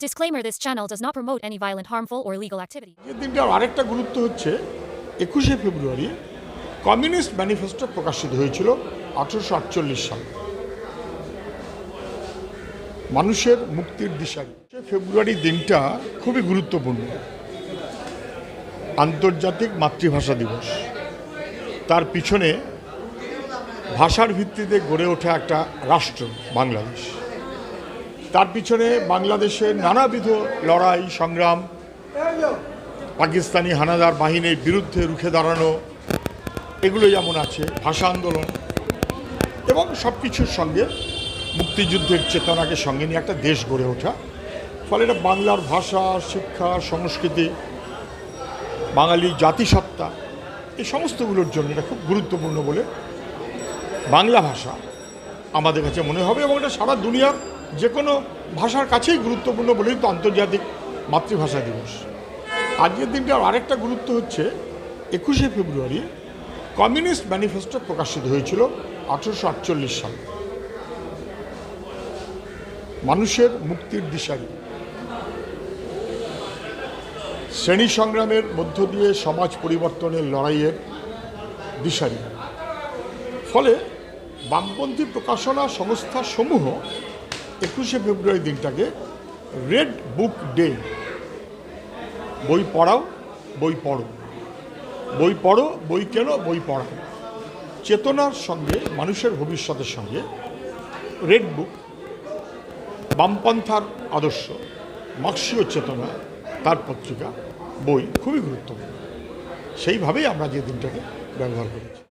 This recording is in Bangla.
Disclaimer This channel does not promote any violent, harmful, or illegal activity. দিনটার আরেকটা গুরুত্ব হচ্ছে একুশে ফেব্রুয়ারি কমিউনিস্ট ম্যানিফেস্টো প্রকাশিত হয়েছিল আঠেরোশো আটচল্লিশ সালে। মানুষের মুক্তির দিশারি। ফেব্রুয়ারি দিনটা খুবই গুরুত্বপূর্ণ। আন্তর্জাতিক মাতৃভাষা দিবস। তার পিছনে ভাষার ভিত্তিতে গড়ে ওঠা একটা রাষ্ট্র বাংলাদেশ। তার পিছনে বাংলাদেশের নানাবিধ লড়াই, সংগ্রাম, পাকিস্তানি হানাদার বাহিনীর বিরুদ্ধে রুখে দাঁড়ানো এগুলো যেমন আছে, ভাষা আন্দোলন এবং সব কিছুর সঙ্গে মুক্তিযুদ্ধের চেতনাকে সঙ্গে নিয়ে একটা দেশ গড়ে ওঠা। ফলে এটা বাংলার ভাষা, শিক্ষা, সংস্কৃতি, বাঙালি জাতিসত্তা, এই সমস্তগুলোর জন্য এটা খুব গুরুত্বপূর্ণ বলে বাংলা ভাষা আমাদের কাছে মনে হবে এবং এটা সারা দুনিয়ার যে কোনো ভাষার কাছেই গুরুত্বপূর্ণ বলেই তো আন্তর্জাতিক মাতৃভাষা দিবস। আজকের দিনটার আরেকটা গুরুত্ব হচ্ছে একুশে ফেব্রুয়ারি কমিউনিস্ট ম্যানিফেস্টো প্রকাশিত হয়েছিল আঠেরোশো আটচল্লিশ সালে। মানুষের মুক্তির দিশারি। শ্রেণি সংগ্রামের মধ্য দিয়ে সমাজ পরিবর্তনের লড়াইয়ের দিশারি। ফলে বামপন্থী প্রকাশনা সংস্থা সমূহ একুশে ফেব্রুয়ারি দিনটাকে রেড বুক ডে। বই পড়াও, বই পড়ো। বই পড়ো, বই কেনো, বই পড়াও। চেতনার সঙ্গে, মানুষের ভবিষ্যতের সঙ্গে রেড বুক, বামপন্থার আদর্শ, মার্ক্সীয় চেতনা, তার পত্রিকা, বই খুবই গুরুত্বপূর্ণ। সেইভাবেই আমরা যে দিনটাকে ব্যবহার করেছি।